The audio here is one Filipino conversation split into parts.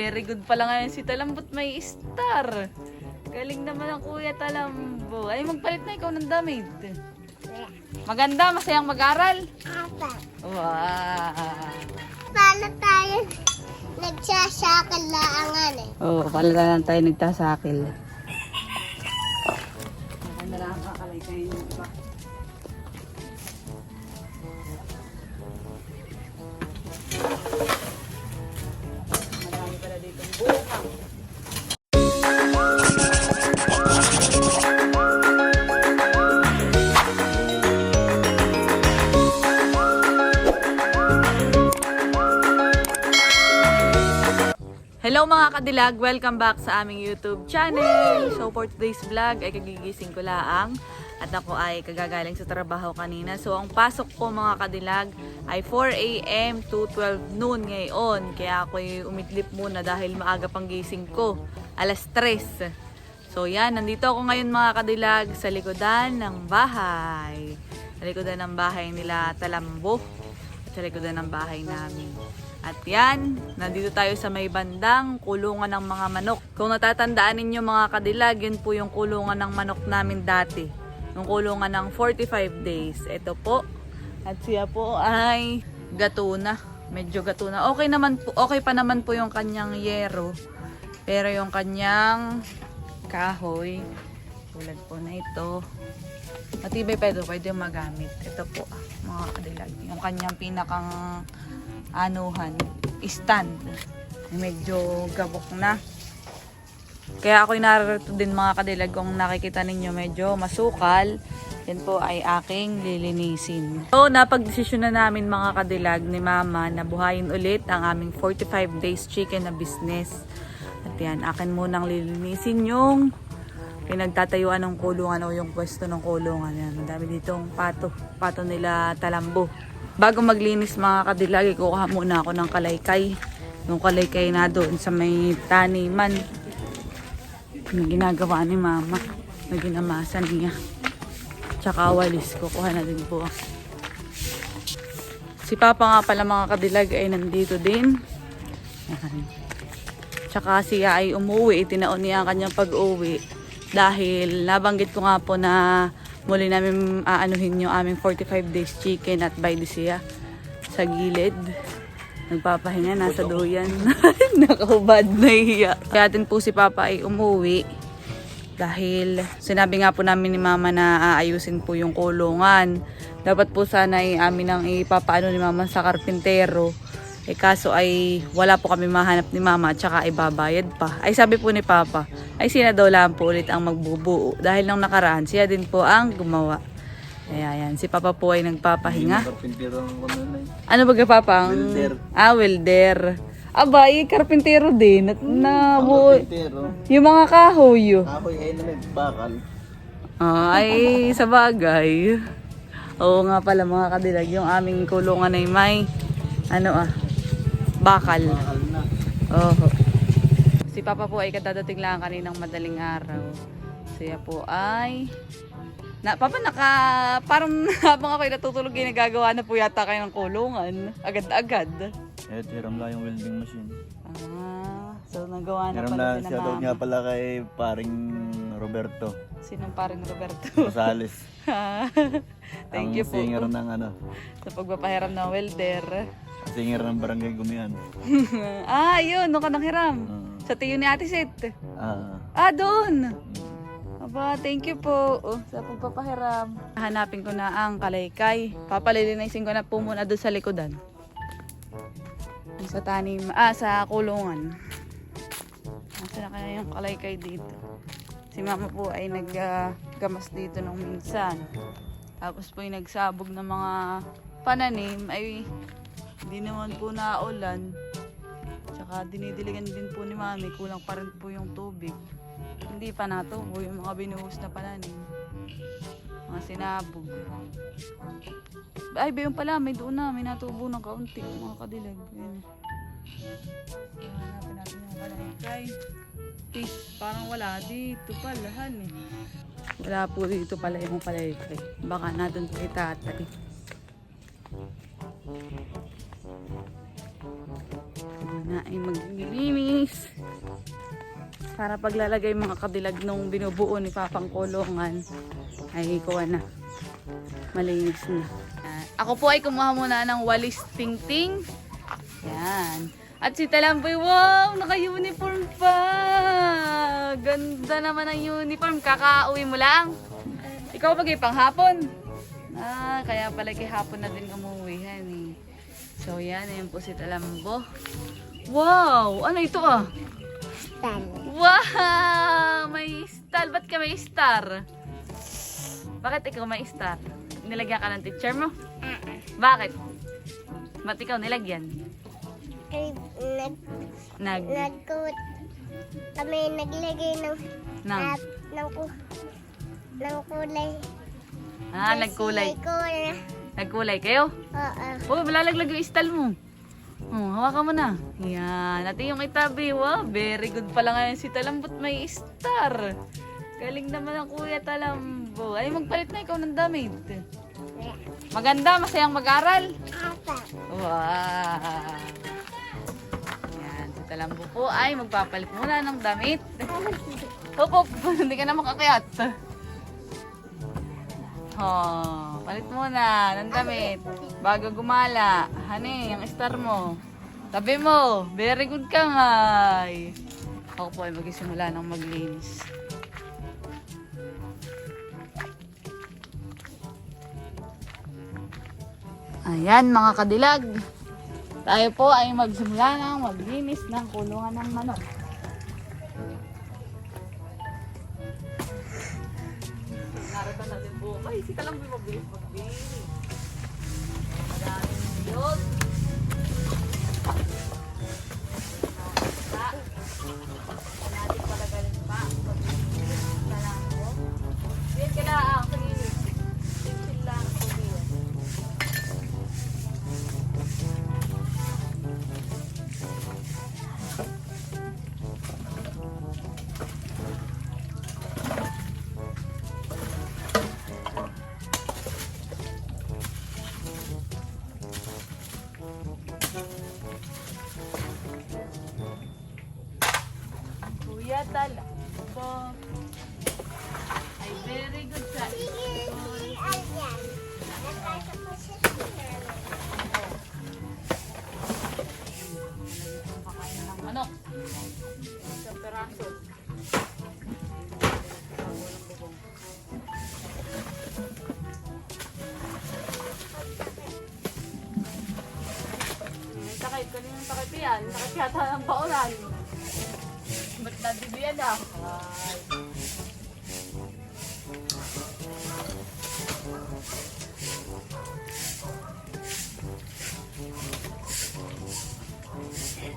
Very good pala ngayon si Talambot may star. Galing naman ang kuya Talambo. Ay, magpalit na ikaw ng damit. Maganda, masayang mag-aral. Apa. Wow. Paano tayo nagsasakal laangan eh? Oo, oh, pala lang tayo nagtasakil. Maganda lang ang kakalay kayo Hello mga kadilag! Welcome back sa aming YouTube channel! So for today's vlog ay kagigising ko laang at ako ay kagagaling sa trabaho kanina. So ang pasok ko mga kadilag ay 4 a.m. to 12 noon ngayon. Kaya ako ay umitlip muna dahil maaga pang gising ko. Alas 3. So yan, nandito ako ngayon mga kadilag sa likodan ng bahay. Sa likodan ng bahay nila Talambo at sa likodan ng bahay namin. At yan, nandito tayo sa may bandang kulungan ng mga manok. Kung natatandaan ninyo mga kadilag, yun po yung kulungan ng manok namin dati. Yung kulungan ng 45 days. Ito po. At siya po ay gatuna. Medyo gatuna. Okay naman po, okay pa naman po yung kanyang yero. Pero yung kanyang kahoy, tulad po na ito, matibay pa ito, pwede magamit. Ito po, mga kadilag. Yung kanyang pinakang anuhan, stand. Medyo gabok na. Kaya ako'y narito din mga kadilag kung nakikita ninyo medyo masukal. Yan po ay aking lilinisin. So, napagdesisyon na namin mga kadilag ni Mama na buhayin ulit ang aming 45 days chicken na business. At yan, akin munang lilinisin yung pinagtatayuan ng kulungan o yung pwesto ng kulungan. Yan, ang dami ditong pato. Pato nila talambo. Bago maglinis mga kadilag, kukuha muna ako ng kalaykay. Yung kalaykay na doon sa may taniman. Yung ginagawa ni mama. Na ginamasan niya. Tsaka walis, kukuha na din po. Si Papa nga pala mga kadilag ay nandito din. Yan. Tsaka siya ay umuwi, itinaon niya ang kanyang pag-uwi. Dahil nabanggit ko nga po na muli namin aanuhin yung aming 45 days chicken at by the sa gilid. Nagpapahinga, nasa duyan. Nakahubad na hiya. Kaya din po si Papa ay umuwi. Dahil sinabi nga po namin ni Mama na aayusin po yung kulungan. Dapat po sana ay amin ang ipapaano ni Mama sa karpintero. Eh kaso ay wala po kami mahanap ni Mama at saka ay babayad pa. Ay sabi po ni Papa, ay sina daw lang po ulit ang magbubuo. Dahil nang nakaraan, siya din po ang gumawa. Kaya yan, si Papa po ay nagpapahinga. Ano ba ka Papa? Ang- Welder. Ah, welder. Aba, eh, karpintero din. At na buo. Yung mga kahoy. Kahoy ay na may bakal. Ah, ay, sa bagay. Oo nga pala mga kadilag, yung aming kulungan ay may, ano ah, bakal. Bakal na. Oo. Si Papa po ay kadadating lang kaninang madaling araw. Siya po ay... Na, Papa, naka... Parang habang ako'y natutulog, ginagagawa na po yata kayo ng kulungan. Agad-agad. Eh, tiram lang yung welding machine. Ah, so nagawa na Tiram pala ng shoutout mama. nga pala kay paring Roberto Sinong paring Roberto? Rosales. Thank ang you po singer ng ano, sa pagpapahiram ng welder. Singer ng barangay Gumian. ah, yun, doon ka nang hiram. Uh, Sa tiyo ni Ate Seth. ah, Ah, doon. Aba, thank you po oh, sa pagpapahiram. Hanapin ko na ang kalaykay. Papalilinisin ko na po muna doon sa likodan. Sa tanim, ah, sa kulungan. Nasa na kaya yung kalaykay dito. Si mama po ay naggamas dito nung minsan. Tapos po yung nagsabog ng mga pananim ay hindi naman po naulan. Tsaka dinidiligan din po ni mami, kulang pa rin po yung tubig. Hindi pa natubo yung mga binuhos na pananim. Mga sinabog. Ay, ba yung pala, may doon na, may natubo ng kaunti, mga kadilag. Yun. Hanapin natin yung kalaykay. Eh, parang wala dito pala, han eh. Wala po dito pala yung kalaykay. Baka na doon kay tatay. Na ay maglilinis. Para paglalagay mga kadilag nung binubuo ni Papang Kulungan ay kuha na. Malinis na. Yan. Ako po ay kumuha muna ng walis tingting. Yan. At si Talamboy, wow! Naka-uniform pa! Ganda naman ang uniform. Kakauwi mo lang. Ikaw pag panghapon. Ah, kaya pala kay hapon na din umuwi, honey. So yan, ayan po si Talambo. Wow! Ano ito ah? Tan. Wow! May star. Ba't ka may star? Bakit ikaw may star? Nilagyan ka ng teacher mo? Bakit? Ba't ikaw nilagyan? Ay, nag, Nag... nagkut, kami naglagay ng, Nang... at, ng, ng kulay. Ah, nagkulay. Kasi kulay. Nagkulay kayo? Oo. Oh, malalaglag yung style mo. Oh, hawakan mo na. Yan. At yung itabi, wow, very good pala ngayon si Talambot may star. Galing naman ang kuya Talambo. Ay, magpalit na ikaw ng damit. Maganda, masayang mag-aral. Wow. Yan, si Talambo po ay magpapalit muna ng damit. Hop, hop, hindi ka na makakayat. Oh, palit muna ng damit. Bago gumala. Honey, ang star mo. Tabi mo. Very good ka nga. Ako po ay magsisimula ng maglinis. Ayan mga kadilag. Tayo po ay magsimula ng maglinis ng kulungan ng manok. Narito natin po. Ay, si Talamboy mabilis maglinis. Maraming yun. Natin palagarin May sakit. Kaninang sakit yan? Sakit yata ng paulan. Ba't nadibiyan na? Ay. May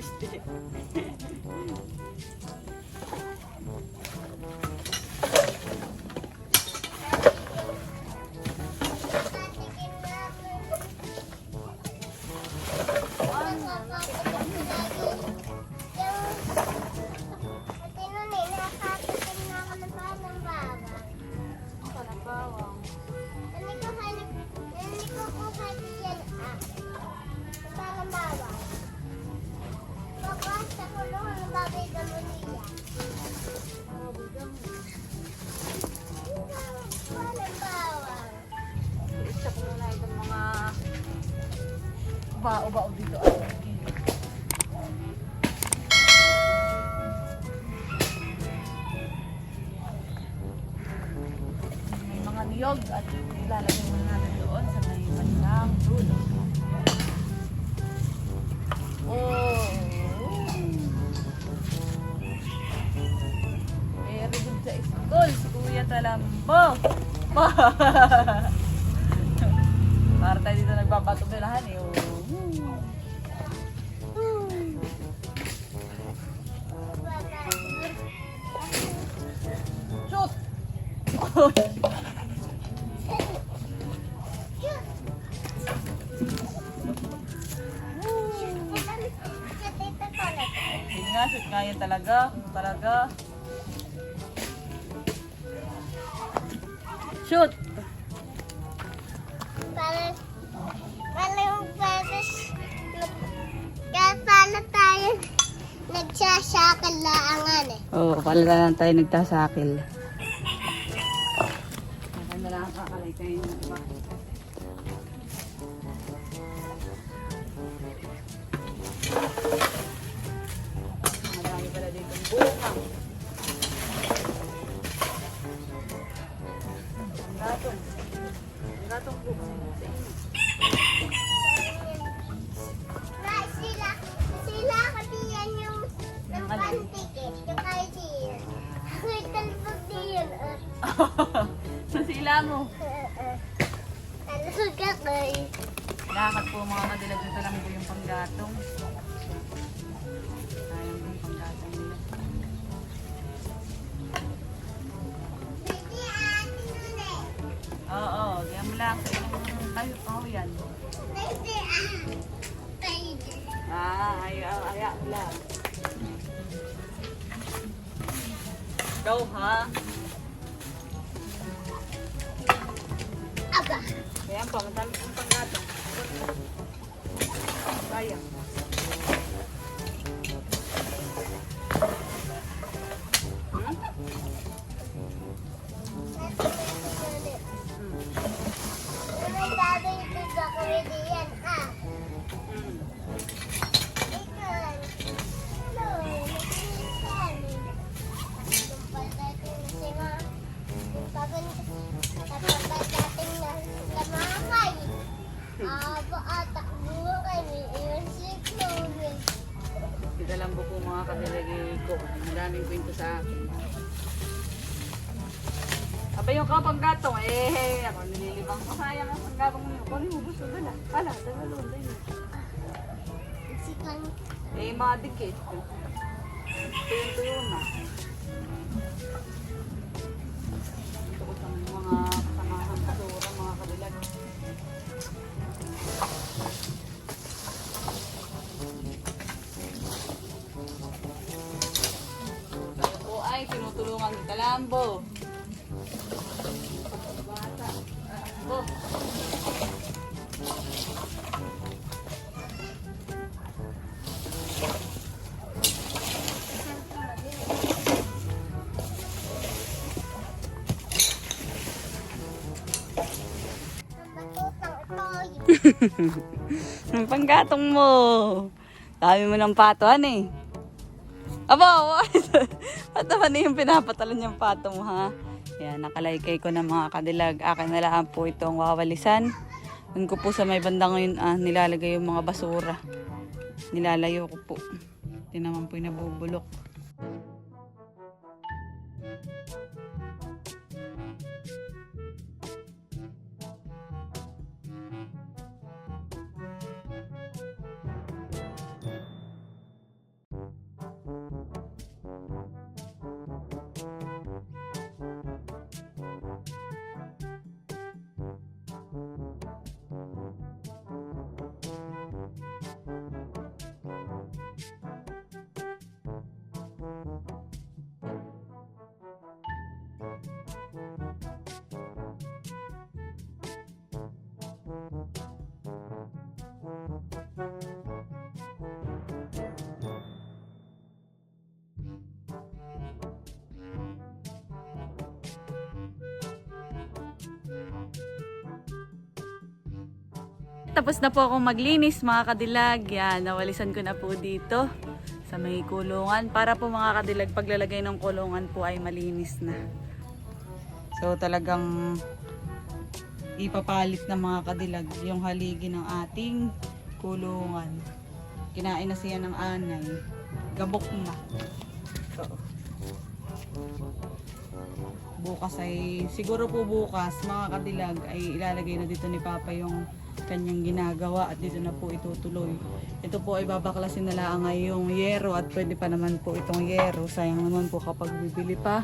して。Talambo. Para tayo dito nagbabatong-bilahan eh. Oh. Shoot! Sige nga, shoot nga yan talaga. Talaga. Oh, pala lang tayo nagtasakil. Akan na lang ang kakalay kayo. Marami ah. Sa sila mo. Talbog ako eh. Lakad po mga kadilag dito lang po yung panggatong. Sayang po yung panggatong nila. Pwede ate nun eh. Oo, diyan mo lang sa kayo oh, yan. Ah. Pwede. Ah, ay, ay, ay, mo lang. Go, ha? Aba. Ayan pa, matami yung panggatong. Sayang. Maraming kwento sa akin. Aba yung kapang gatong, eh, ako nililibang ko. Sayang ang panggatong mo. Kunin mo, gusto dala. Pala, dala doon, dala. Kan. Eh, mga dikit. Tuyo-tuyo na. Ito sa mga kasamahan kasura, mga kabilag. Ni Kalambo. Bata. Ito. Ang panggatong mo. Dami mo ng patuan eh. Aba, at naman na yung pinapatalan yung pato mo ha. Yan, nakalaykay ko ng mga kadilag. Akin na lang po itong wawalisan. Doon ko po sa may banda ngayon ah, nilalagay yung mga basura. Nilalayo ko po. Ito naman po yung nabubulok. Tapos na po akong maglinis mga kadilag. Yan, nawalisan ko na po dito sa may kulungan. Para po mga kadilag, paglalagay ng kulungan po ay malinis na. So talagang ipapalit ng mga kadilag yung haligi ng ating kulungan. Kinain na siya ng anay. Gabok na. So, bukas ay, siguro po bukas, mga kadilag, ay ilalagay na dito ni Papa yung kanyang ginagawa at dito na po itutuloy. Ito po ay babaklasin na lang ngayong yero at pwede pa naman po itong yero. Sayang naman po kapag bibili pa.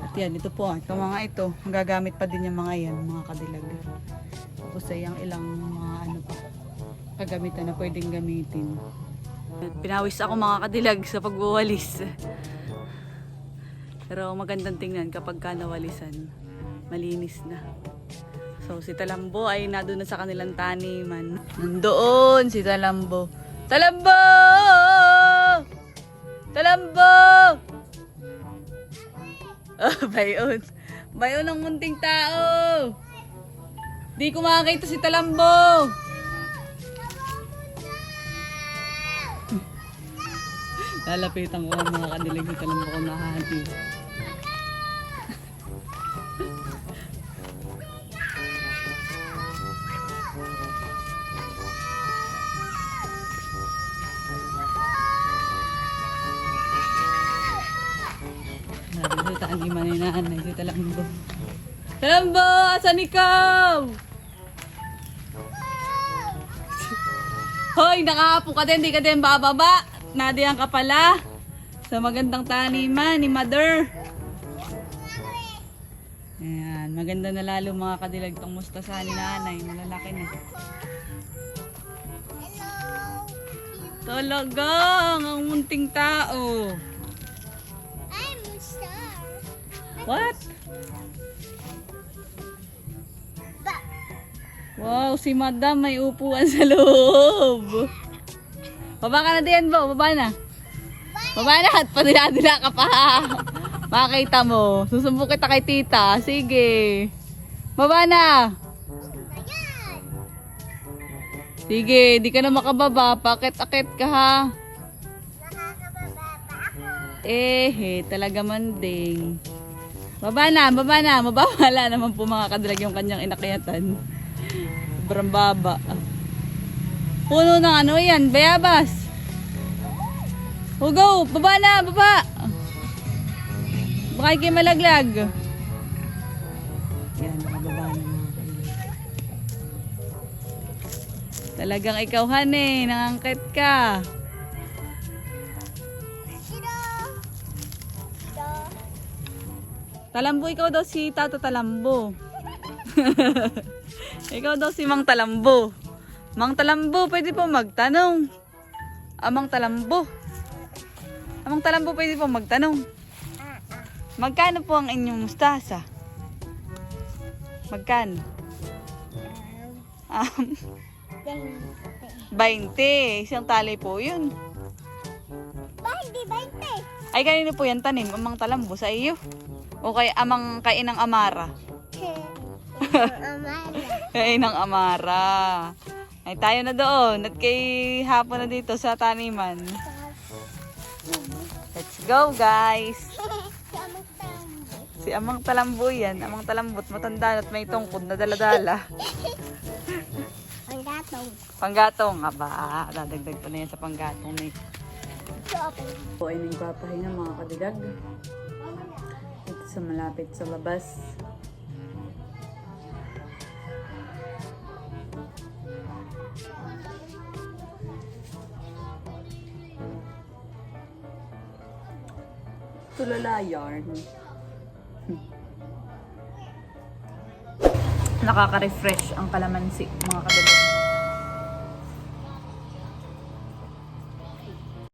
At yan, ito po, ito mga ito, gagamit pa din yung mga yan, mga kadilag. Tapos ay ang ilang mga ano pa, kagamitan na pwedeng gamitin. Pinawis ako mga kadilag sa pagwawalis. Pero magandang tingnan kapag ka nawalisan, malinis na. So si Talambo ay nandun na sa kanilang taniman. Nandoon si Talambo. Talambo! Talambo! Oh, bayon. Bayon ng munting tao. Di ko makakita si Talambo. Lalapitan ko ang mga kanilig ni Talambo ko nahati. Taniman ni nanay si Talambo. Talambo! Asan ikaw? Hoy, nakaapo ka din, di ka din bababa. Nadiyan ka pala. Sa magandang taniman ni Mother. Ayan, maganda na lalo mga kadilag tong mustasa ni nanay. Malalaki na. Talagang ang munting tao. What? Wow, si Madam may upuan sa loob. Baba ka na din, Bo. Baba na. Baba na at padila-dila ka pa. Makita mo. Susumbo kita kay tita. Sige. Baba na. Sige, di ka na makababa. Pakit-akit ka ha. Nakakababa pa ako. Eh, talaga manding. Baba na, baba na. Mababala naman po mga kadalag yung kanyang inakyatan. Sobrang baba. Puno ng ano yan, bayabas. O go, baba na, baba. Baka kayo malaglag. Yan, nakababa na mga kadalag. Talagang ikaw, hane, nangangkit ka. Talambo, ikaw daw si Tata Talambo. ikaw daw si Mang Talambo. Mang Talambo, pwede po magtanong. Amang Talambo. Amang Talambo, pwede po magtanong. Magkano po ang inyong mustasa? Magkano? Um, Dahil. 20. Isang tali po yun. Hindi 20. Ay, kanino po yan tanim? Amang Talambo, sa iyo? O kay Amang Kainang Amara? Amala. Kay ng Amara. Ay tayo na doon at kay hapon na dito sa taniman. Let's go guys! Si Amang Talambo yan. Amang Talambot, matanda at may tungkod na daladala. Ang gatong. Panggatong, aba, dadagdag ko na yan sa panggatong ni Shopping. Po ay nagpapahinga mga kadilag. Sa malapit sa labas. Tulala yarn. Nakaka-refresh ang kalamansi mga kadilag.